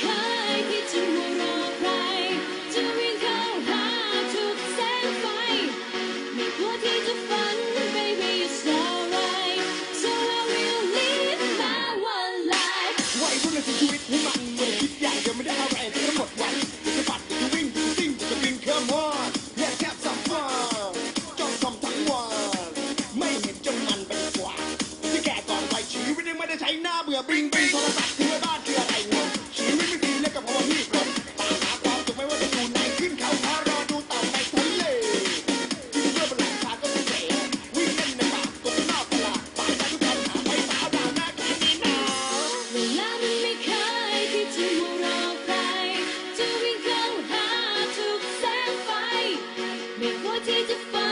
เคยรุ่งเข้าสงจะฝัหัชีวิตของมันมันคิดใหญ่ยังไม่ได้อะไรทั้งหมดวันจะปัดจะวิ่งจะซิ่งจะวิ่งเคลื่อนมอดและแทบสัมผัสจ้องทำทั้งวันไม่เห็นจมันเปกว่าที่แก่ก่อนวัชีวิตงม่ได้ใช้หน้าเบื่อบิงบิงโทรศัพท์คือบ้า me what did you find?